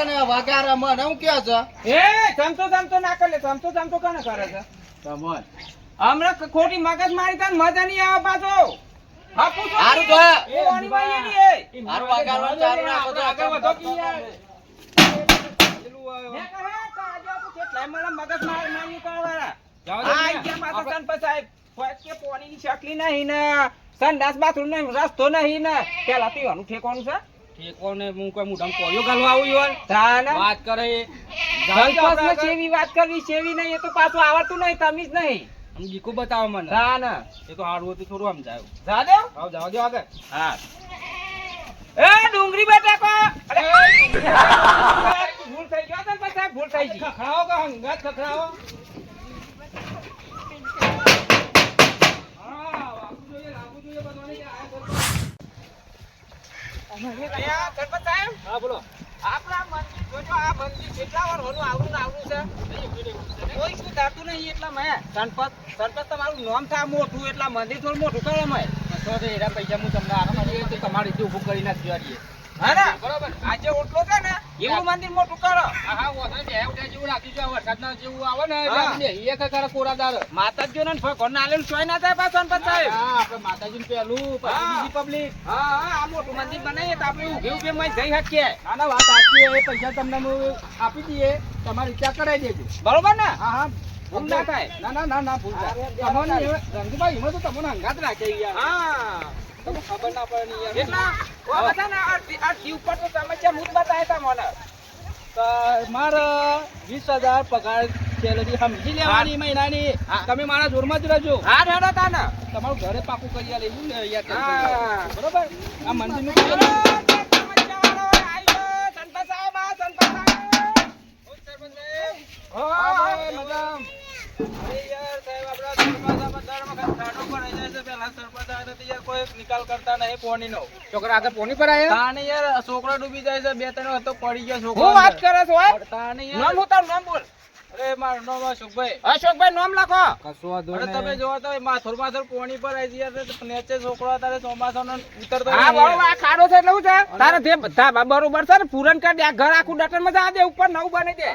કને વગારે મને હું કે છે એ સમતો સમતો ના કરે સમતો સમતો કને કરે છે તમોન હમણાં ખોટી મગજ મારી તાન મજા નહીં આવે પાછો હા પૂછો હારું તો. એ વાની વાળી એની એ. હારું વગાડવાનું ચાલુ રાખો તો આગળ વધો કે યાર. મેં કહે તો આજે તો કેટલાય મને મગજ મારી મારી કરવાના. આ આઈ ગયા પાછા સંત કે પોણીની શકલી નહીં ને સંડાસ બાથરૂમ નહીં રસ્તો નહીં ને પેલા તો ઠેકવાનું છે ઠેકોને હું કોઈ મોઢામાં કોળિયો ગાલવા આવું યાર તાને? વાત કરે. સંતોષને ચેવી વાત કરવી ચેવી નહીં એ તો પાછું આવડતું નહીં તમીજ નહીં. આમ ગીકો બતાવો મને. તાને? એ તો હારું હતું થોડું સમજાયું જા દે આવ જાવ દે આગળ. હા. એ ડુંગરી બેટા કો અરે ભૂલ થઈ ગયો તને પછી ભૂલ થઈ ગઈ. ખખડાવો કે હંગાત ખખડાવો? હા, વાગવું જોઈએ, લાગવું જોઈએ બધાને કે આ ગણપત સાહેબ હા બોલો આપણા મંદિર જોજો આ મંદિર કેટલા વાર હોનું આવડું આવડું છે કોઈ શું થતું નહીં એટલા મેં ગણપત ગણપત તમારું નામ થાય મોટું એટલા મંદિર થોડું મોટું કરે મેં તો એના પૈસા હું તમને આરામ તમારી રીતે ઊભું કરી આરીએ. હા ને? બરોબર આ ઓટલો છે ને એવું મંદિર મોટું કરો. હા હા બે ઉઠ્યા જેવું રાખીશું. આ વરસાદના જેવું આવે ને એટલે હા. આપણે બેહીએ કે ખરા કોરાદાર. માતાજીઓ ને ભગવાન ના આલેલું સોય ના થાય પાછો ગણપત સાહેબ હા, આપણે માતાજીનું પહેલું, પછી બીજી public. હા હા આ મોટું મંદિર બનાવીએ તો આપણે ઉભે ઉભે માં જઈ શકીએ. ના, ના, વાત આપીએ એ પૈસા તમને હું આપી દઈએ. તમારી રિચાર્જ કરાવી દેજો. બરોબર ને? હા હા. ભૂલ ના થાય. ના ના ના ના ભૂલ થાય. તમને એમાં તો તમને હંગાત રાખે યાર. હા. તમને ખબર ના પડે યાર. બધા ને આ દી- આ તો સમસ્યા મુદ બતાય તા મને. મારે વીસ હજાર પગાર સેલરી સમજી લેવાની મહિનાની. તમે મારા જોરમાં જ રહેજો. હા હેડો તા ને તમારું ઘરે પાકું કરી એવું ને યાર બરોબર? આ મંદિરનું. સંપત સાહેબ, છોકરા આગળ પોની પર આયા? તાને યાર છોકરો ડૂબી જાય છે બે ત્રણ હતો પડી ગયો છોકરો વાત કરે છે નામ હું તારું નામ બોલ. અરે મારું નામ અશોકભાઈ. અશોકભાઈ નામ લખો. કશું વાંધો અને તમે જોવો તો માથુર માથુર પોણી પર આવી ગયા છે? નેચે છોકરો અત્યારે ચોમાસાનો ઉતરતો હા, બરોબર, આ ખાડો છે એટલે છે? તારે જે બધા બરોબર છે ને પૂરણ કરી દે. આ ઘર આખું ડટનમાં જવા દે ઉપર નવું બની દે.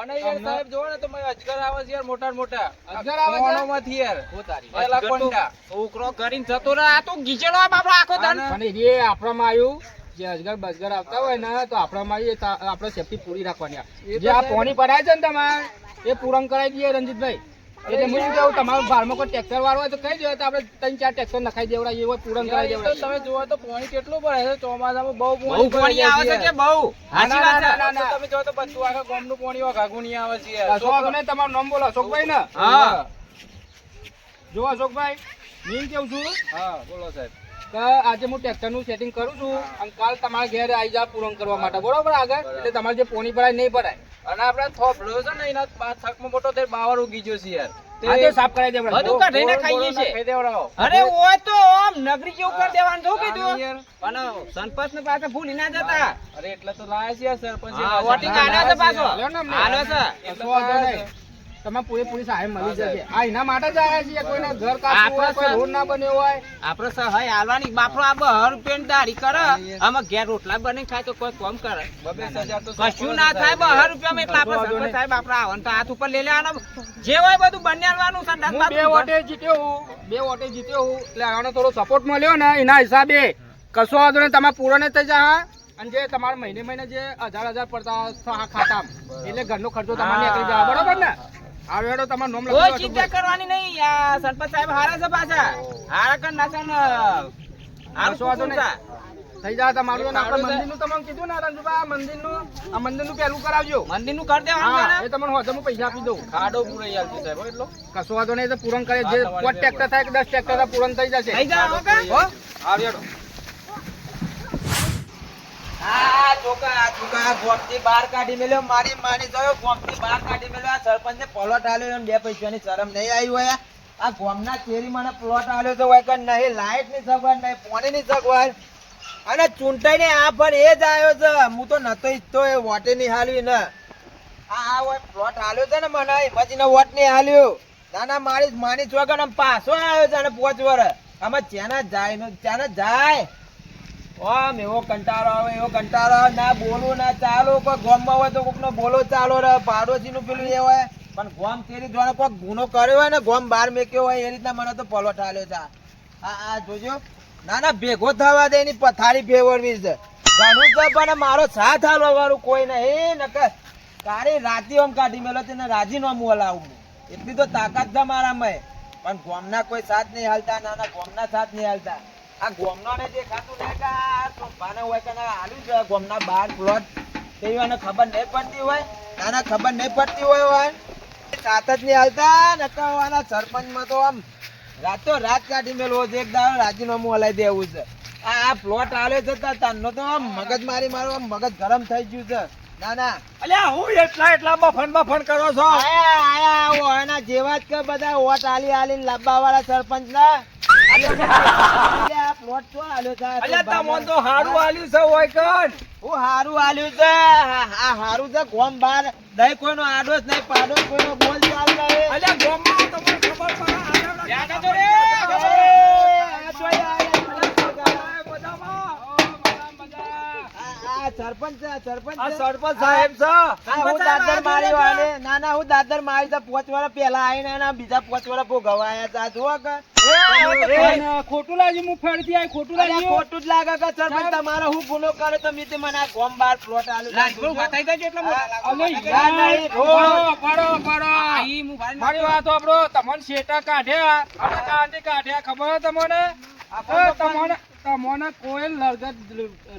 અને યાર સાહેબ જોવો ને તો મેં અજગર આવે છે યાર મોટા મોટા. અજગર આવે છે? મોનોમાંથી યાર? ઓ તારી. કોંડા. છોકરો કરીને જતો રહે આ તો ગીચેલો બાપડો આખો દન પણ એ આપણામાં આવ્યું. જે અજગર બજગર આવતા હોય ને તો આપણા માં આપણે સેફટી પૂરી રાખવાની જે આ પોણી પડાય છે ને તમારે એ પૂરણ કરાવી દઈએ રંજીતભાઈ. એટલે હું શું કહું તમારું ભારમાં કોઈ ટ્રેક્ટર વાળો હોય તો કહી દો તો આપણે ત્રણ ચાર ટ્રેક્ટર નખાઈ દેવડાવીએ એવો પૂરણ કરાવી એ તમે જોવો તો પોણી કેટલું પડે છે ચોમાસામાં બહુ બહુ પોણી આવે છે કે બહુ? સાચી વાત છે. તમે જોવો તો બધું આખા ગામનું પોણી વાઘાગુણી આવે છે. અશોક ને તમારું નામ બોલો અશોકભાઈ ને? હા. જો અશોકભાઈ. હું કેવું છું? હા બોલો સાહેબ. કે આજે હું ટ્રેક્ટરનું સેટિંગ કરું છું અને કાલ તમારા ઘેર આવી જાવ પૂરણ કરવા માટે. બરોબર આગળ? એટલે તમારે જે પોણી ભરાય નહીં ભરાય અને આપણે થોભલો છે ને એના થકમાં મોટો થઈ બાવર ઉગી ગયો છે યાર આ સાફ કરાવી દેવડાવો. બધું કાઢીને ખાઈએ છે. અરે ઓય તો આમ નગરી જેવું કરી દેવાનું શું કીધું? પણ સંપર્ક ને પાસે ભૂલી ના જતા. અરે એટલે તો લાયા છે સરપંચ. પાછો. તમારે પૂરેપૂરી સહાય મળી જશે. આ એના માટે જ આવ્યા છીએ કોઈના ઘર કાપવું હોય કોઈ રોડ ના બન્યો હોય. આપણે સહાય આલવાની બાપરો આ બહાર રૂપિયાની દાઢી કરે. આમાં ઘેર રોટલા બની ખાય તો કોઈ કોમ કરે. કશું ના થાય બહાર રૂપિયામાં એટલે આપણે સાહેબ આપણે આવવાનું તો હાથ ઉપર લઈ લેવાનો. જે હોય બધું બંને આલવાનું બે વોટે જીત્યો હું. બે વોટે જીત્યો હું. એટલે આનો થોડો સપોર્ટ મળ્યો ને એના હિસાબે. કશો વાંધો નહીં તમે પૂરો નહીં થઈ જાય અને જે તમારે મહિને મહિને જે હજાર હજાર પડતા ખાતા એટલે ઘરનો ખર્ચો તમારે નીકળી જાય બરોબર ને? આ વેડો નોમ લખો કોઈ ચિંતા કરવાની નહીં સરપંચ સાહેબ હારા છે પાછા. હારા કર નાસન ને હારું નહીં. છે. થઈ જા તમારું આપણે મંદિરનું તમને કીધું ને રંજુબા મંદિર મંદિરનું આ મંદિરનું પેલું કરાવજો. મંદિરનું કરી દેવાનું એ તમને હોજે હું પૈસા આપી દઉં. ને? ખાડો પૂરો યાર સાહેબ એટલો. કશો વાંધો નહીં તો પૂરણ કરે. જે પાંચ ટ્રેક્ટર થાય કે દસ ટ્રેક્ટર થાય પૂરણ થઈ જશે. થઈ ઓકે હો? ચોકા આ ચોકા આ ગોમથી બહાર કાઢી મેલ્યો. મારી માની જોયો ગોમથી બહાર કાઢી મેલ્યો. આ સરપંચને પ્લોટ આલ્યો એમ બે પૈસાની શરમ નહીં આવી હોય. આ ગોમના ચેરી મને પ્લોટ આલ્યો તો હોય કે નહીં સગવડ નહીં પાણી ની સગવડ. અને ચૂંટાઈને આ પણ એ જ આવ્યો છે. હું તો નતો ઈચ્છતો એ વોટે નહીં હાલવી ને આ આ હોય પ્લોટ હાલ્યો છે ને મને, એમાંથી વોટ નહીં હાલ્યો ના ના મારી માની આમ પાછો આવ્યો છે અને પોચ વર. આમાં ચેના જાય ને ચેના જાય? આમ એવો કંટાળો આવે, એવો કંટાળો આવે. ના બોલું, ના ચાલો, કોઈ ગોમમાં હોય તો કોકનો બોલો ચાલો રે. પાડોશીનું પેલું એ હોય. પણ ગોમ તેરી દ્વારા કોઈ ગુનો કર્યો હોય ને, ગોમ બહાર મેક્યો હોય, એ રીતના મને તો પલો ઠાલ્યો છે. આ આ જોજો. ના ના, ભેગો થવા દે, એની પથારી ફેવરવી છે. ઘણું છે પણ મારો સાથ હાલવા વાળું કોઈ નહીં. નકર તારી રાતી ઓમ કાઢી મેલો તેને રાજી હલાવું એટલી તો તાકાત છે મારામાં. પણ ગોમના કોઈ સાથ નહીં હાલતા, ના ના, ગોમના સાથ નહીં હાલતા. આ ગોમનો દેખાતું નહીં કે આ સોફાને હોય કે ના છે ગોમના બાર પ્લોટ. એને ખબર નહીં પડતી હોય ના ના ખબર નહીં પડતી હોય હોય. સાથ જ નહીં હાલતા સરપંચમાં તો આમ રાતો રાત કાઢી મેળવો છે એક દાડો રાજીનામું હલાઈ દેવું છે. આ આ પ્લોટ આલ્યો છે તાર તારનો તો આમ મગજ મારી મારું આમ મગજ ગરમ થઈ ગયું છે. ના ના. અલ્યા હું એટલા એટલા બફન બફન કરો છો? આયા આયા જેવા જ કે બધા ઓટ આલી આલીને લાંબા વાળા સરપંચ ના પ્લોટ શું આલ્યો છે તો અલ્યા તમોન તો હારું આલ્યું છે હોય કન હું હારું આલ્યું છે આ હારું છે ગોમ બાર. દહીં કોઈનો આડોશ નહીં પાડોશ કોઈનો બોલ ચાલ નહીં અલ્યા ગોમમાં તમને ખબર પડે બધા હતો રે? આ જોઈ આયા, બધા બધામાં. આ આ સરપંચ સરપંચ આ સરપંચ સાહેબ છે. હું દાદર માર્યો આને. ના? ના હું દાદર મારી તો પોચ વર્ષ પેલા આવીને એના બીજા પોચ વર્ષ ભોગવાયા હતા. જુઓ કે ખોટું લાગ્યું હું ફેરથી આવી ખોટું અરે ખોટું જ લાગે કે સરપંચ તમારો હું ગુનો કર્યો તો મેં મને આ ગોમ બાર પ્લોટ આલ્યો છે. યાર નહીં, રોજ. મારી વાત આપણો તમને શેટા કાઢ્યા. અને કાઢ્યા ખબર હોય તમને? તમને તમને કોઈ લગત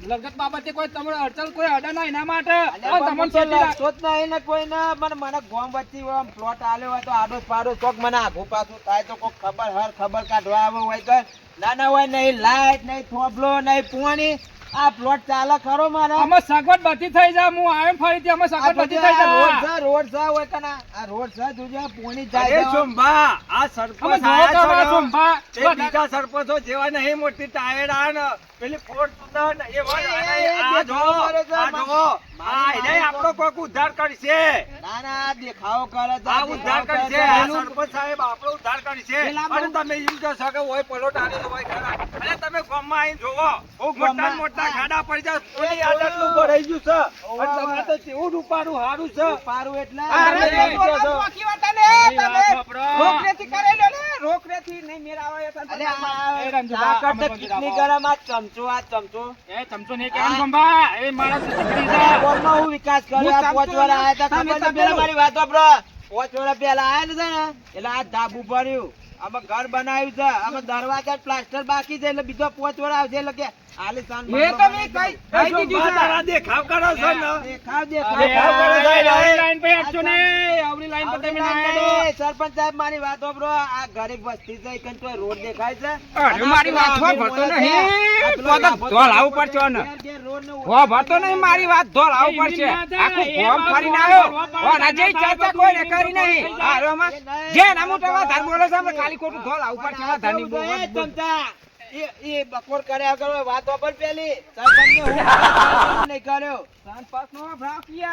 લગત બાબતે કોઈ તમને અડચણ કોઈ અડે ના એના માટે? તમને છેલ્લી લડતો જ નહીં ને કોઈને. મને મને ગોમ વચ્ચે પ્લોટ આલ્યો હોય તો આડો પાડો ચોક મને આઘું પાછું થાય તો કોઈ ખબર હર ખબર કાઢવા આવ્યો હોય તો. ના ના હોય નહીં લાઈટ નહીં થોભલો નહીં પોણી. આ પ્લોટ ચાલે ખરો મારે. અમે સગવડ બધી થઈ જાય હું આવ્યો ફરીથી અમે સગવડ બધી થઈ આ રોડ જાય રોડ છે હોય કે ના આ રોડ છે જોજે પોણી જાય છે. ચુંબા, આ સરપંચ આયા છો ચુંબા. તે બીજા સરપંચો જેવા નહીં મોટી ટાયર આ ને, પેલી ફોર્ચ્યુનર ને એ, આ એ, આ દેખાવો જુઓ, કરે છે. આ એને આપણો કોક ઉદ્ધાર કરશે. ના ના આ દેખાવો કરે તો આ ઉદ્ધાર કરશે. આ સરપંચ સાહેબ આપણો ઉદ્ધાર કરશે. પેલા અને તમે એમ કહો છો કે ઓય પલોટ આલેલો હોય ખરા. અરે તમે ગામમાં આવીને જોવો. મોટા મોટા ખાડા પડી જાય. એ, આ નું ભરાઈ ગયું છે. અને તમારે તો કેવું રૂપારું હારું છે. પારું એટલે અરે તમે તમે એમ કહો છો. મારી વાત સાંભળો. અરે આ એ રંજુબા, આ અમે કરતે કેટલી ગરમ આ ચમચો આ ચમચો. એ ચમચો નહીં કેમ ચંબા. એ મારા દીકરી છે. આ હું વિકાસ કર્યો. આ પાંચ આયા તા તમે મારી વાત સાંભળો. પાંચ પેલા આયા ને ને એટલે આ ધાબુ ભર્યું અમે ઘર બનાવ્યું છે. આમાં દરવાજા પ્લાસ્ટર બાકી છે એટલે બીજો પોચ વાર આવશે એટલે કે ને. તમે ના. સરપંચ સાહેબ મારી વાત સાંભળો. આ ગરીબ વસ્તી છે રોડ દેખાય છે. મારી વાત ભરતો નહીં. ધોલ આવું પડશે ને. ને ભરતો નહીં મારી વાત ધોલ આવું પડશે. આખું ગોમ ફરીને આવ્યો. રાજે ચર્ચા કોઈને કરી નહીં. હારોમાં જે નામું તો વાત બોલો છો ખાલી ખોટું ધોલ આવું પડશે. વાત કર્યા. વાપર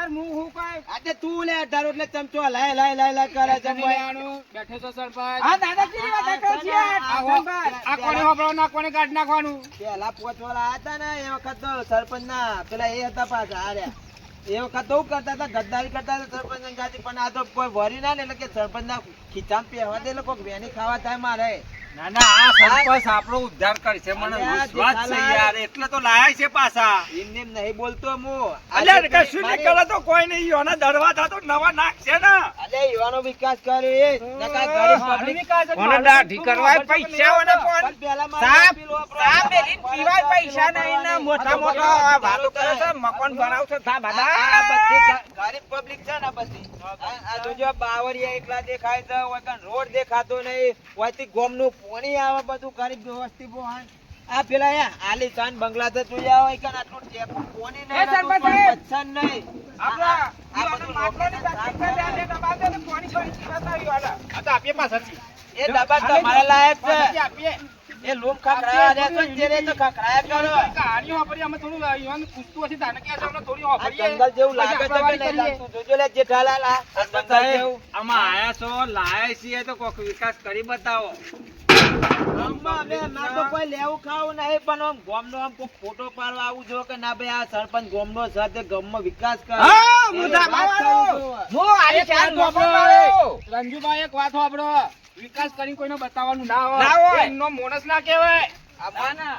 હું કાય આજે તું લે અઢાર એટલે ચમચો લાય લાય લાય લાય કરે છે બેઠો છો સરપંચ. આ કોને હોભળો ના કોને કાઢી નાખવાનું પેલા પોચવાળા હતા ને એ વખત તો સરપંચ ના પેલા એ હતા પાછા હાર્યા. એ વખત બહુ કરતા હતા ગદ્દારી કરતા હતા સરપંચ ગાતી પણ આ તો કોઈ વરી ના ને એટલે કે સરપંચ ના ખીચામ પહેવા દે લોકો વેની ખાવા થાય મારે. ના ના આ સરપંચ આપણો ઉદ્ધાર કરશે મને વિશ્વાસ છે યાર એટલે તો લાયા છે પાછા. એમને નહીં બોલતો હું. અલ્યા કશું નહીં કરે તો કોઈ નહીં એના દરવાજા તો નવા નાખશે ને. અલે યુવાનો વિકાસ કરે એ નકા ગરીબ public મને દાઢી કરવા પૈસા ઓને પણ સાપ- સાપ મેલીને પીવાય પૈસા નહીં ને મોટા મોટા વાતો કરે છે મકાન બનાવશે થા આ બધી ગરીબ પબ્લિક છે ને બધી. આ આ જોજો બાવરિયા એકલા દેખાય છે હોય રોડ દેખાતો નહીં. હોયથી ગોમનું પાણી આવે બધું ગરીબ વસ્તી બહુ આ પેલા આલીશાન બંગલા તો જોયા હોય કે આટલું ટેપું પાણી નહીં એ ને તો સરપંચ કોઈ સાહેબ. બચ્ચા નહીં. આપણા આ- આ બધું લોકોને એ ડબ્બા તમારા લાયક છે. એ લૂમ ખખડાવા દે તો તેને તો ખખડાયા કરો. આ જંગલ જેવું લાગે છે કે નહીં લાગતું જોજો લે જેઠાલાલ આ જંગલ જેવું. આમાં આયા છો લાયા છીએ તો કોક વિકાસ કરી બતાવો. ગામમાં અમે અમારે તો કોઈ લેવું ખાવું નહીં પણ આમ ગામનો આમ ફોટો પાડવા આવું જો કે ના ભાઈ આ સરપંચ ગામનો છે તે વિકાસ કરે. હા, એ હું વાત ધાબાવાળો. કરું છું. હું આની ચાર નોકરો. રંજુભાઈ એક વાત સાંભળો વિકાસ કરી કોઈને બતાવવાનું ના હોય. ના હોય. એમનો મોણસ ના કહેવાય.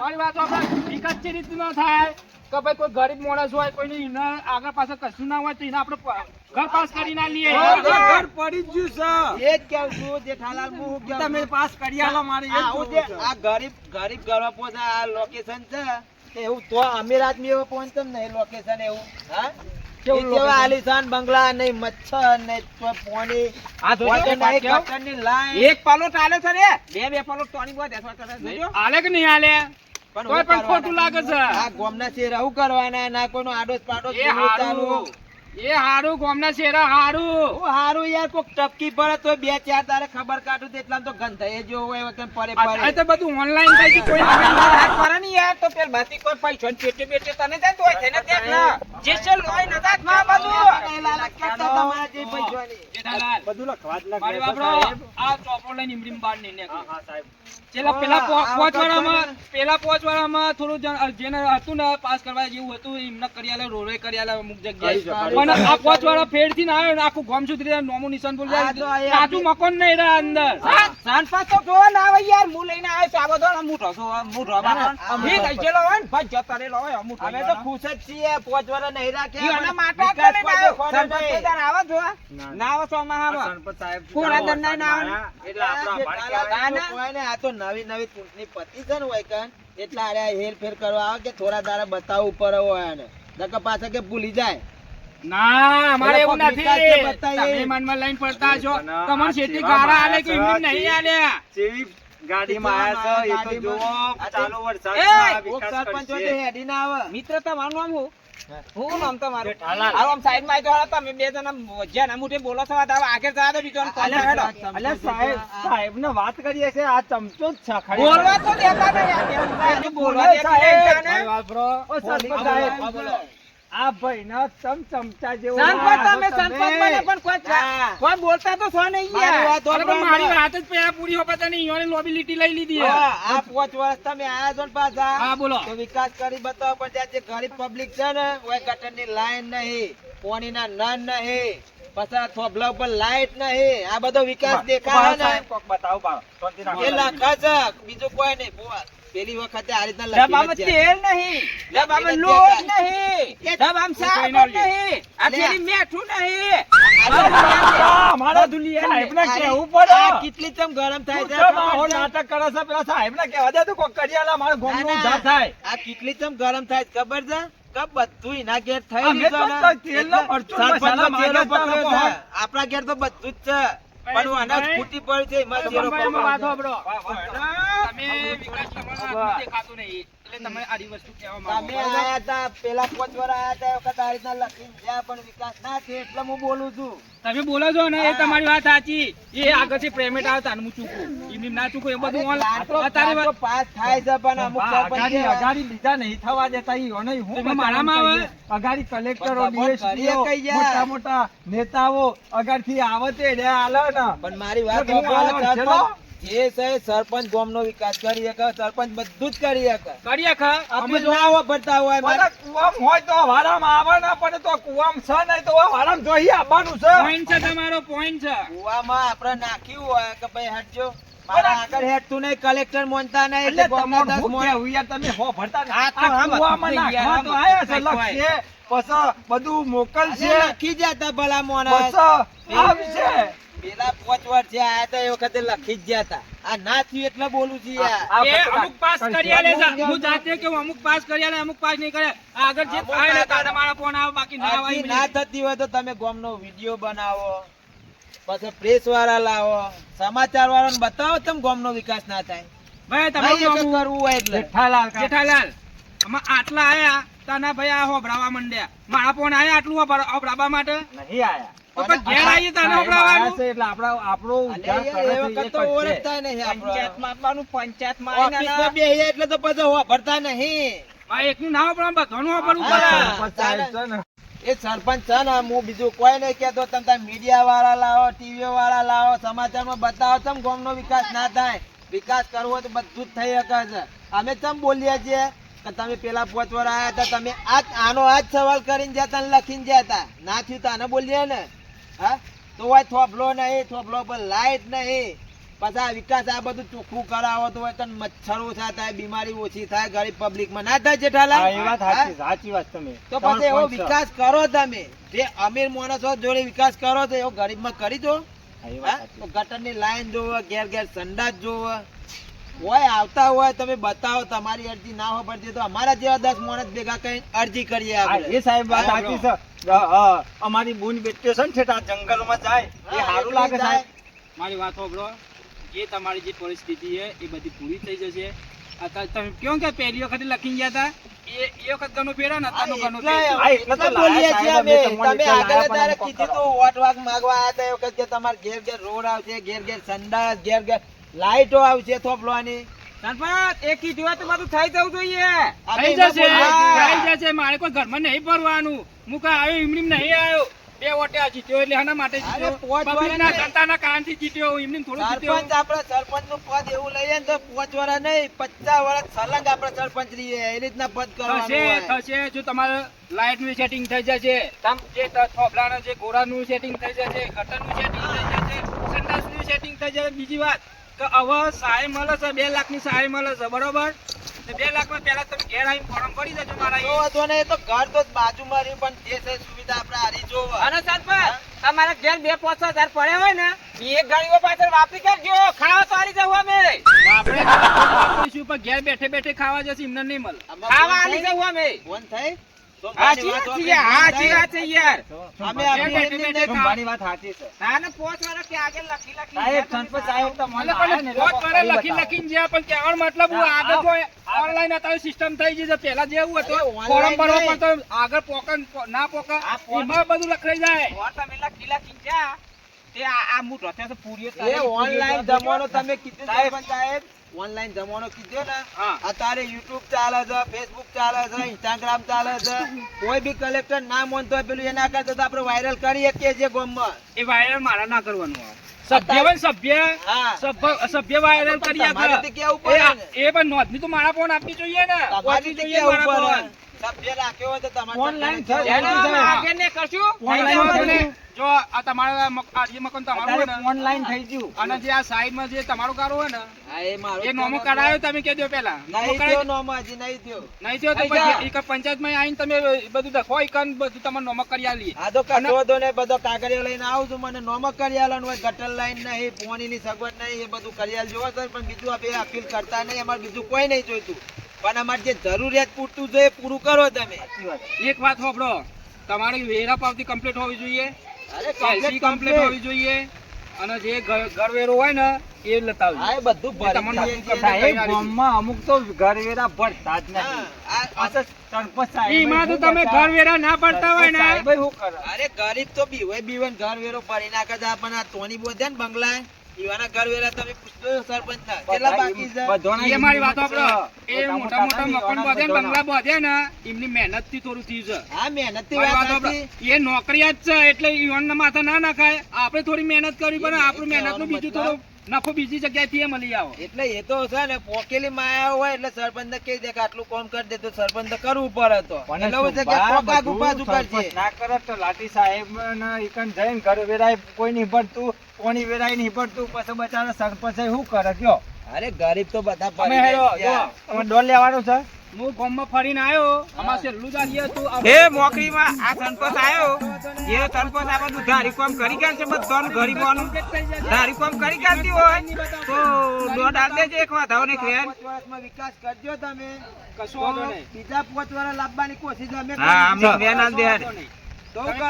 મારી વાત આપણે વિકાસ જે રીતનો થાય કે ભાઈ કોઈ ગરીબ માણસ હોય કોઈને એના આગળ પાછળ કશું ના હોય તો એને આપણે ઘર પાસ કરી ના લઈએ. ઘર પડી જ ગયું છે. એ જ કહું છું જેઠાલાલ હું તમે પાસ કરી આલો મારે આ છે. ગરીબ ગરીબ ઘર પોતા આ લોકેશન છે એવું તો અમીર આદમી એવો પહોંચતો ને એ લોકેશન એવું હા? કેવું? આલીશાન બંગલા નહીં મચ્છર નહીં આ લાઈન. એક પાલો ચાલે છે રે બે બે પાલો ટોની બોય દેખવા કરે આલે કે નહીં આલે પણ તોય હું પણ ખોટું લાગે છે. આ ગામના શેર આવું કરવાના ના કોઈનો આડોશ પાડોશ એ ચાલુ. એ હારું ગોમના શેરા હારું. હું હારું યાર કોક ટપકી પડે તો બે ચાર તારે ખબર કાઢું તો એટલામાં તો જો હોય વખત પડે પડે. તો બધું ઓનલાઈન થઈ ગયું કોઈ હાથ કરે નહીં યાર તો પેલ બાતી કોઈ પૈસો ને પેટે પેટે તને જાય તો થઈને દેખ ના. જે છે લોય નતા માં બધું. લાલચ કરતા તમારા જે પૈસાની. જેઠાલાલ બધું લખવા જ લાગે. મારી છે, આ ચોપડો લઈને ઇમરીમ બાર નહીં હા, હા, સાહેબ. છેલ્લા પેલા વાળામાં પેલા પોંચ વાળામાં થોડું જેને હતું ને પાસ કરવા જેવું હતું એમને કરી આલે રોડે કરી આલે અમુક જગ્યાએ છે, પણ આ પોંચ વાળા ફેરથી આવ્યો ને આખું ગામ સુધી નોમો નિશાન બોલ કાચું મકાન નહીં રહ્યા અંદર સાંજ પાંચ તો જોવા ના આવે યાર હું લઈને આવ્યો છું આ બધો હું મૂઠો હું ના, ના, થઈ ગયેલો હોય ને ભાઈ જતા રહેલો હોય અમુક અમે તો ખુશ જ છીએ પોંચ વાળા નહીં રાખ્યા અને આના પણ માટે જ વિકાસ લઈને આવ્યો. દેખવાનો સરપંચ નહીં. તો તાર આવા જો ના. ના આવો સો માં આવો. કોણ અંદર ના ના આવે? એટલે આપણો કોઈ ને, આ તો નવી નવી ચૂંટણી પતી છે ને હોય કન એટલે આરે હેરફેર કરવા આવે કે થોડા દાડા બતાવવું ઉપર હોય એને નકર પાછા કે ભૂલી જાય ના અમારે એવું કોક વિકાસ જે નથી. તમે મનમાં લઈને પડતા છો. પણ શેઠી સેવા આલે કે છે, નહીં આલ્યા જેવી ગાડીમાં આયા છે, એ તો જુઓ, ચાલુ એ, વરસાદમાં આ કોક વિકાસ સરપંચ હોય હેડી ના આવે. મિત્ર તમારું નામ હું. હું નામ તમારું? જેઠાલાલ. આવો આમ આવી તમે બે જણા જ્યાં મોઢે બોલો છો તો આગળ જવા દો બીજો અલ્યા, ચમચો સાહેબ ને વાત કરીએ છે આ ચમચો જ છે ખરી. બોલવા તો દેતા નહીં બોલવા દેતા નહીં સાહેબ, તને. ભાઈ ના. આ ચમ ચમચા જેવો સંપત તમે સંપત મને પણ કોઈ બોલતા તો છો નહીં યાર. પણ. મારી વાત જ પેલા પૂરી હો પતા નહીં ઈયોને લોબિલિટી લઈ લીધી હે. આ પાંચ વર્ષ તમે આયા છો પાછા હા બોલો તો વિકાસ કરી બતાવો પણ જે ગરીબ પબ્લિક છે ને ઓય ગટરની લાઈન નહીં પાણીના નળ નહીં પછી થોભલા ઉપર લાઈટ નહીં આ બધો વિકાસ દેખાય ને કોક બતાવો પાડો. એ લખે છે બીજું કોઈ નહીં બોલ. પેલી વખતે આ રીતના ડબ્બામાં લખીને તેલ નહીં ડબ્બામાં લોટ નહીં ડબ્બામાં સાબુન નહીં આ થેલી મેઠું નહીં. આ અમારા સાહેબને કેવું પડે. કેટલી તમ ગરમ થાય છે. છે? નાટક કરે છે પેલા સાહેબને કેવા દે તું કોક કરિયાલા મારો ગોમનું ના, ના. થાય. આ કેટલી તમ ગરમ થાય ખબર છે? ને. આપણા ઘેર તો બધું જ છે. પણ હું અનાજ ખૂટી પડ્યું છે તમે વિકાસ તમારા દેખાતું નહીં. એટલે તમે આડી વસ્તુ કહેવા માંગો. તમે આયા હતા પેલા પાંચ વાર આયા હતા વખત આ રીતના લખીને ગયા પણ વિકાસ ના છે એટલે હું બોલું છું. તમે બોલો છો ને એ તમારી વાત સાચી. એ આગળથી પેમેન્ટ આવે તાને હું ચૂકું. ના ચૂકું એ બધું અત્યારે પાસ થાય છે પણ અમુક અગાડી-. અગાડી લીધા નહીં થવા દેતા ઈ ઓને હું મારા માં મારામાં આવે? અગાડી કલેક્ટરો યાર. મોટા મોટા નેતાઓ અગાડથી આવે તે રે આલે ને. પણ મારી વાત હું સાહેબ સરપંચ ગામ છે વિકાસ કરી શકે સરપંચ બધું જ કરી શકે. કરી શકે. અમે ના ભરતા હોય મારે- કુવામાં હોય તો વારામાં આવે ના પડે તો કુવામ છે નહીં તો વારામ જોઈ આવવાનું છે. પોઈન્ટ છે તમારો પોઈન્ટ છે. કુવામાં આપણે નાખ્યું હોય કે ભાઈ હટજો મારા આગળ હેઠતું નહીં કલેક્ટર મોનતા નહીં એટલે તમે હો ભરતા આ તો આમ કુવામાં હતું યાર, નાખવા તો આયા છે, હતું લખશે, પછી બધું મોકલશે લખી જતા ભલા મોના. આવશે પેલા પાંચ વર્ષ છે આયા તા એ વખતે લખી જ ગયા તા. આ ના થયું એટલે બોલું છું યાર. એ અમુક પાસ કરી આલે છે હું જાતે કે અમુક પાસ કરી આલે અમુક પાસ નહીં કરે આગળ જે થાય ને તારા મારા ફોન આવે બાકી ના આવે ના થતી હોય તો તમે ગોમનો વીડિયો બનાવો. પછી પ્રેસ વાળા લાવો. સમાચાર વાળાને બતાવો તમે ગોમનો વિકાસ ના થાય. ભાઈ તમે કરવું હોય એટલે. જેઠાલાલ જેઠાલાલ. આમાં આટલા આયા. તાના ભાઈ આ હોભરાવા મંડ્યા મારા ફોન આયા આટલું હોભરાવા માટે? નહીં આયા. ના સરપંચ છે ને. એ સરપંચ છે ને હું બીજું કોઈ નહીં કહેતો તમે મીડિયા વાળા લાવો ટીવી વાળા લાવો સમાચારમાં બતાવો તમે ગામનો વિકાસ ના થાય? વિકાસ કરવો તો બધું જ થઈ શકે છે. અમે ચમ બોલીએ છીએ? તમે પેલા પોચવર આવ્યા હતા તમે આજ આનો આજ સવાલ કરીને જતા લખીને જતા ના થયું તો આને બોલીએ ને. હા? તો હોય થોભલો નહીં થોભલો પર લાઈટ નહીં. પછી આ વિકાસ આ બધું ચોખ્ખું કરાવો તો હોય કન મચ્છર ઓછા થાય બીમારી ઓછી થાય ગરીબ પબ્લિકમાં ના થાય હા? સાચી વાત તમે. તો પછી એવો વિકાસ કરો તમે. જે અમીર માણસો જોડે વિકાસ કરો તો એવો ગરીબમાં કરી દો. ગટરની લાઈન જોવો ઘેર ઘેર સંડાસ જોવો. હોય આવતા હોય તમે બતાવો તમારી અરજી ના હોય પડતી તો અમારા જેવા દસ માણસ ભેગા કઈ અરજી કરીએ આપણે. એ સાહેબ વાત સાચી છે. અમારી બુન બેટ્યો છે ને છેટા જંગલમાં જાય એ સારું લાગે. સાહેબ. મારી વાત સાંભળો. જે તમારી જે પરિસ્થિતિ છે એ બધી પૂરી થઈ જશે. અત્યારે તમે કહો કે પહેલી વખતે લખી ગયા હતા એ એ વખત ગણું ફેરા ને અત્યારનું ગણું એટલા- એટલે તો બોલીએ છીએ અમે. અમે. તમે આગળ તારે કીધું કરો. વોટ વાગ માગવા આયા હતા એ વખત કે તમારે ઘેર ઘેર રોડ આવશે ઘેર ઘેર સંડાસ ઘેર ઘેર લાઈટો આવશે થોપલવાની સરપંચ એક કીધું હોય તો બધું થઈ જવું જોઈએ. થઈ જશે થઈ જશે. મારે કોઈ ઘરમાં નહીં ભરવાનું. હું કઈ આવ્યો એમની નહીં આવ્યો. બે વોટે આ જીત્યો એટલે આના માટે જીત્યો. જનતાના કારણથી જીત્યો એમની થોડું જીત્યો. સરપંચ આપણે નું પદ એવું લઈએ ને તો પાંચ વર્ષ નહીં પચાસ વર્ષ સલંગ આપણે સરપંચ રહીએ. એ રીતના પદ કરવાનું થશે થશે. જો તમારે લાઈટનું સેટિંગ થઈ જશે તમ જે થોભલાના જે ગોળાનું સેટિંગ થઈ જશે ગટરનું સેટિંગ થઈ જશે સંડાસનું સેટિંગ થઈ જશે. બીજી વાત કે હવે સહાય મળે છે બે લાખની સહાય મળે છે બરોબર? બે લાખમાં પેલા તમે ઘેર આવીને ફોર્મ ભરી દેજો મારા તો એ તો ઘર તો બાજુમાં રહ્યું પણ જે છે સુવિધા આપણે હારી જો અને સાહેબ અમારા ઘેર બે પાંચ હજાર પડ્યા હોય ને એક ગાડીઓ પાછળ વાપરી કરજો ખાવા તો હારી જવું અમે. આપણે ઘેર બેઠે બેઠે ખાવા જશે એમને નહીં મળે. ખાવા હારી જવું અમે. ફોન થઈ? તો હાચી વાત વાત છે યાર, ફોન હાચી થઈ? વાત છે યાર. અમે ઘેર આપણી બેઠે એમની બેઠે ને તમારી વાત સાચી છે ના ના પોચ વાળા કે આગળ લખી લખી સાહેબ સંતપત સાહેબ તો મને એટલે આયા ને પણ એટલે પોચ વાળા લખી લખીને જ્યાં પણ કહેવાનો મતલબ હું આગળ જો ઓનલાઈન અત્યારે સિસ્ટમ થઈ ગઈ છે પહેલા જેવું હતું. અરે, ભરવા પણ તો આગળ પોકન ના પોકા. આ ફોર્મ- એમાં બધું લખાઈ જાય. પૂરી ઓનલાઈન જમવાનો તમે કીધું સાહેબ. ઓનલાઈન જમવાનો કીધો ને અત્યારે યુટ્યુબ ચાલે છે ફેસબુક ચાલે છે ઇન્સ્ટાગ્રામ ચાલે છે. કોઈ બી કલેક્ટર ના માનતો હોય પેલું એના કરતા તો આપણે વાયરલ કરી શકીએ છીએ ગામમાં. એ વાયરલ મારા ના કરવાનું સભ્ય સભ્ય હા. સભ્ય સભ્ય વાયરલ કરી એ પણ નોંધની તો મારા ફોન આપવી જોઈએ ને. જોઈએ મારા ફોન ઓનલાઈન ઓનલાઈનમાં બધું. જો આ તમારા મક- આ જે મકાન તમારું હોય અત્યારે ને ઓનલાઈન થઈ ગયું. અને જે આ સાઈડમાં જે તમારું ગારું હોય ને એ નોમો કરાયો તમે કહી પેલા નોમો નહીં કરાયો થયો નોમો, હજી નહીં થયો. નહીં થયો તો થઈ પછી જા. ઈ ક- પંચાયતમાં આવીને તમે બધું દખો ઈ કન બધું તમારે નોમો કરી આલીએ આ તો કશો ને બધો કાગળિયો લઈને આવું છું મને નોમો કરી આલવાનું હોય ગટર લાઈન નહીં પોણીની સગવડ નહીં એ બધું કરી આલજો. પણ બીજું આપણે અપીલ કરતા નહીં અમારે બીજું કોઈ નહીં જોઈતું. પણ અમારે જે જરૂરિયાત પૂરતું જોઈએ પૂરું કરો તમે. એક વાત હોભળો તમારી વેરા પાવતી કમ્પ્લીટ હોવી જોઈએ. એલસી કમ્પ્લીટ હોવી જોઈએ. અને જે ઘરવેરો હોય ને એ લતાવજો હા બધું ભરી. સાહેબ ગામમાં અમુક તો ઘરવેરા ભરતા જ હા, નથી આ- આ- પાછા સરપંચ સાહેબ એમાં તો તમે કરતા? ઘરવેરા ના ભરતા હોય ને. સાહેબ શું કરે અરે ગરીબ તો બીવે બીવે ને ઘર વેરો ભરી નાખે છે પણ આ તોની બોધે ને બંગલા ઈવાના ઘર વેરા તમે પૂછતો સરપંચ ના કેટલા બાકી છે? એ મારી વાત હિંમત એ મોટા મોટા મકાન બધે ને બંગલા બધે ને એમની મહેનતથી થોડું થયું છે. હા મહેનતથી વાત વાત સાચી. સાંભળો. છે એટલે ઈવાન ના માથા ના નાખાય. આપણે થોડી મહેનત કરવી પડે આપણું મહેનતનું બીજું થોડું નફો બીજી જગ્યાએથી એ મળી આવો. એટલે એ તો છે ને પોકેલી માયા હોય એટલે સરપંચ ને કહી દે કે આટલું કોમ કરી દે તો સરપંચ કરવું પડે તો. પણ એટલે છે કે સુભા ગુપા કરશે સરપંચ ના કરે તો લાઠી સાહેબ ને ઇકન જઈને ઘર વેરાય કોઈ નહીં ભરતું કોની વેરાય નહીં ભરતું પછી બચારા સરપંચ શું કરે કયો? અરે ગરીબ તો બધા અમે પડી હેરો, ગયા. તમે ડોલ લેવાનું છે. હું ગામમાં ફરીને આવ્યો અમાર છેલ્લું જ આલીએ એ મોકરીમાં આ સંતોષ આવ્યો જે સંતોષ આ બધું ધારી કામ કરી ગયા છે બધાનું ગરીબોનું. ધારી કામ કરી ગાતી હોય? તો દોઢ આલ દેજે એક વાત હવે વિકાસ કરજો તમે. કશું નહીં. બીજા પાંચ વર્ષ લાવવાની કોશિશ અમે હા અમે દે તો કરો.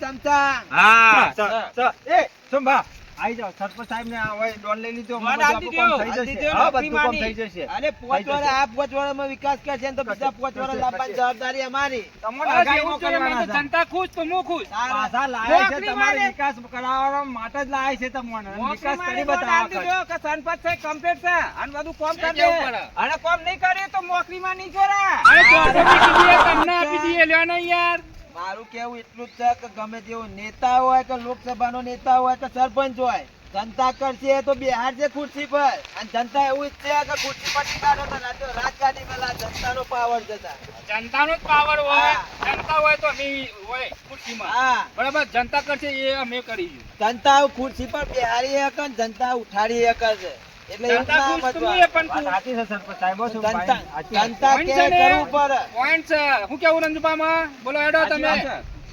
ચમચા. હા. સ- સ- એ સંભા આઈ જાવ સરપંચ સાહેબ ને હવે ડોન લઈ લીધો થઈ જશે. દ્યો, હા નોકરી બધું કામ થઈ જશે. અરે પાંચ. વર્ષ આ પાંચ વર્ષમાં વિકાસ કરશે છે તો બીજા પોચ વાળા લાવવાની જવાબદારી અમારી. તમને. જનતા ખુશ તો હું ખુશ. પાછા લાયા છે તમારે વિકાસ કરાવવા માટે જ લાયા છે તમને. વિકાસ કરી બતાવવા છે કમ્પ્લીટ છે. અને બધું કામ એ કરી કેવું દે. પડે? અને કામ નહીં કરે તો મોકરીમાં નહીં કરે તમને આપી દઈએ લ્યો ને યાર. મારું કેવું એટલું જ છે કે ગમે તેવો નેતા હોય કે લોકસભાનો નેતા હોય કે સરપંચ હોય જનતા કરશે તો બિહાર છે ખુરશી પર. અને જનતા એવું જ છે કે ખુરશી પર ટીકાડો તો રાજકારણી પેલા જનતાનો પાવર જતા. જનતાનો જ પાવર હોય જનતા હોય તો અમે હોય ખુરશીમાં. હા. બરાબર જનતા કરશે એ અમે કરીશું. જનતા ખુરશી પર બિહારી હક જનતા ઉઠાડી હકે છે એટલે જનતા કે કરવું પડે પોઈન્ટ છે. હું કેવું રંજુપામાં બોલો એડો તમે.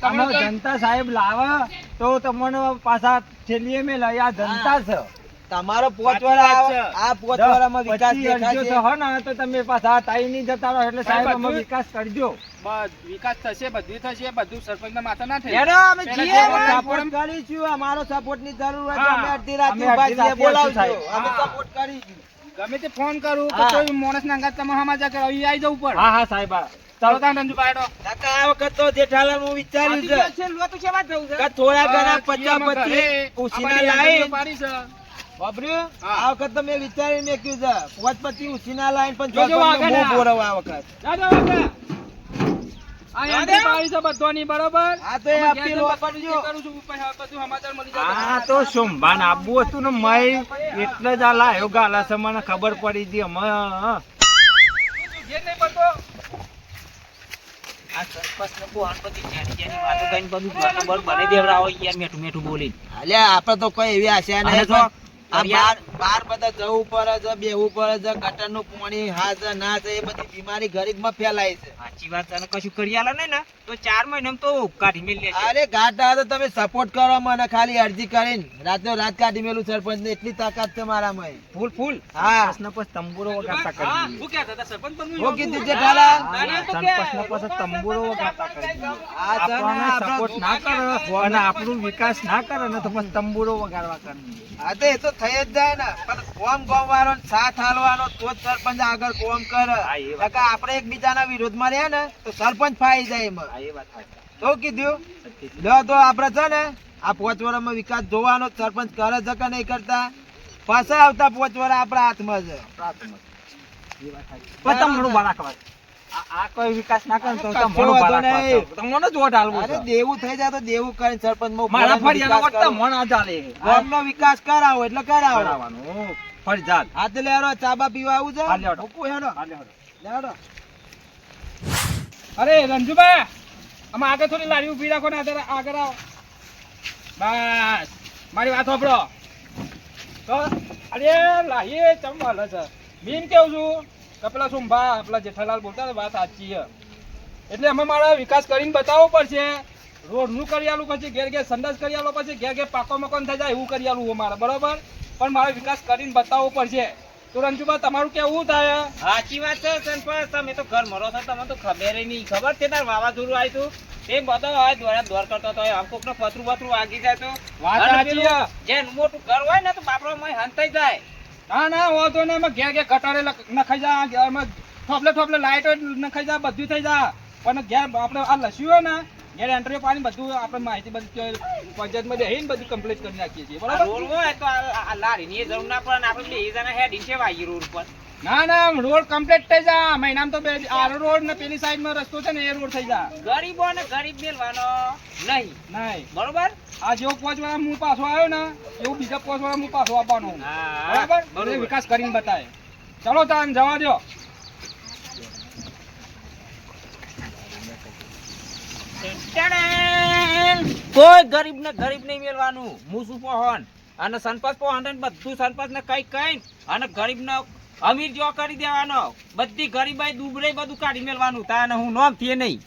તમે જનતા સાહેબ લાવા તો તમને પાછા છેલ્લીએ મેં લઈ આ જનતા છે. તમારો પોચ. આ પોચ વિકાસ દેખાશે? હો ને તો તમે પાછા તાઈ નહીં જતા રહો એટલે સાહેબ અમે વિકાસ કરજો. વિકાસ થશે બધું થશે બધું સરપંચના માથે ના થાય. હેડો અમે જીએ. સપોર્ટ કરીશું. અમારો સપોર્ટની જરૂર હોય તો અમે અડધી રાતે ઊભા બોલાવજો. અમે સપોર્ટ કરીશું. ગમે તે ફોન કરું કે કોઈ માણસ ના અંગાત તમે સમાચાર કરો ઈ આવી જવું પડે હા હા સાહેબ ચાલો. તાન રંજુભા હેડો. કાકા આ વખત તો જેઠાલાલ હું વિચાર્યું છે થોડા ઘણા પચાસ પચીસ ઉછીના પાડી છે. વાપર્યું આ વખત તો મેં વિચારી મેક્યું છે પાંચ પચીસ ઉછીના લાઈન પણ જોજો. બોરવ આ વખત. પછી ને એટલે જ આ લાયો ગાલા છે મને ખબર પડી હતી અમે હા. ઘેર નહીં પડતો. આ સરપંચને બોહાણ બધી જેની જેની વાતો કરીને બધું બરાબર બનાવી દેવડાવો યાર મેઠું મેઠું બોલી અલ્યા આપણે તો કોઈ એવી આશા નહીં બાર બાર બધા જવું પડે છે બેહવું પડે છે ગટરનું પાણી હા છે ના છે એ બધી બીમારી ગરીબમાં ફેલાય છે. સાચી વાત અને કશું કરી આલે ને તો ચાર મહિનામાં તો કાઢી મેલી અરે ઘાટા તો તમે સપોર્ટ કરો મને ખાલી અરજી કરીને. રાતે રાત કાઢી મેલું સરપંચ ને એટલી તાકાત છે મારામાં. ફૂલ ફૂલ? હા. પછી તંબુરો વગાડતા કરી શું કહેતા હતા? સરપંચ બનવું હું કીધું જેઠાલાલ સરપંચને પછી તંબુરો વગાડતા કરી આ સપોર્ટ ના કરો અને આપણું વિકાસ ના કરે ને તો પછી તંબુરો વગાડવા કરી હા તો એ તો થઈ જ જાય ને. પણ કોમ કોમ વાળો સાથ હાલવાનો તો જ સરપંચ આગળ કોમ કરે. આપણે એકબીજાના વિરોધમાં રહ્યા ને તો સરપંચ ફાઈ જાય એમાં. તો કીધું? જો તો આપણે છે ને આ પોચ વર્ષમાં વિકાસ જોવાનો સરપંચ કરે છે કે નહીં કરતા? પાછા આવતા પોચ વર્ષ આપણા હાથમાં છે. પણ. આ આ કોઈ વિકાસ ના કરે તો કશો તમણું વાંધો વાળા નહીં. ખવાય. તમને જ વોટ આલવો અરે રંજુભાઈ દેવું થઈ જાય તો દેવું કરીને સરપંચ મારા ફળિયાનો વોટ તમને જ આલે. ગામનો વિકાસ કરાવો એટલે કરાવો કરાવવાનું. ફરજિયાત. હાથે લેવાનો ચાબા પીવા આવું છે હા, લેવડો. મૂકું હેડો હાલે હળો. લેવડો. અરે રંજુભા આમાં આગળ થોડી લારી ઊભી રાખો ને આગળ આગળ આવો બસ મારી વાત સાંભળો તો અરે લાહીએ ચમ હાલે છે મીન કેવું છું કે શું સુંભા આપણા જેઠાલાલ બોલતા વાત સાચી છે. એટલે અમે મારા વિકાસ કરીને બતાવવો પડશે. રોડનું કરી આલું પછી ઘેર ઘેર સંડાસ કરી આલો પછી ઘેર ઘેર પાકો મકાન થઈ જાય એવું કરી આલું મારે બરોબર? પણ મારે વિકાસ કરીને બતાવવો પડશે. તો રંજુભાઈ તમારું કેવું થાય? સાચી વાત છે સરપંચ તમે તો ઘર મરો છો તમને તો ખબર નહીં. ખબર છે તાર વાવાઝોડું આવ્યું હતું એ બધો હોય દોડા દોડ કરતો હતો આમ કોકનો પતરું બતરું વાગી જાય તો. વાત સાચી મોટું ઘર હોય ને તો બાપરો મય હંતાઈ જાય. ના ના વાંધો ને એમાં ઘેર ઘેર ગટારે નખાઈ જા ઘેરમાં થોપલે થોપલે લાઈટો નખાઈ જા બધું થઈ જા. પણ ઘેર આપણે આ લસ્યું હોય ને ઘેર એન્ટ્રી પાણી બધું આપણે માહિતી બધી પંચાયતમાં જઈને બધું કમ્પ્લીટ કરી નાખીએ છીએ. બરાબર? રોડ હોય તો લારીની જરૂર ના પડે આપણે બે જણા હેડીને કેવા વાગી રોડ પર. ના ના રોડ કમ્પ્લીટ થઈ જા. મહિનામાં તો બે આ રોડ ને પેલી સાઈડમાં રસ્તો છે ને એ રોડ થઈ જા. ગરીબો ને ગરીબ મેલવાનો નહીં. નહીં. બરોબર? આ જેવો પોચ વાળા હું પાછો આવ્યો ને એવું બીજા પોચ વાળા હું પાછો આપવાનો બરાબર. વિકાસ કરીને બતાવે. ચલો તાન જવા દો કોઈ ગરીબ ને ગરીબ નહીં મેળવાનું. મૂસું પહોન? અને સંપત પહોન બધું સંપત ને કઈ કઈ અને ગરીબ ને અમીર જો કરી દેવાનો. બધી ગરીબાઈ દુબરે બધું કાઢી મેળવાનું. તાને હું નોમ થઈએ નહીં.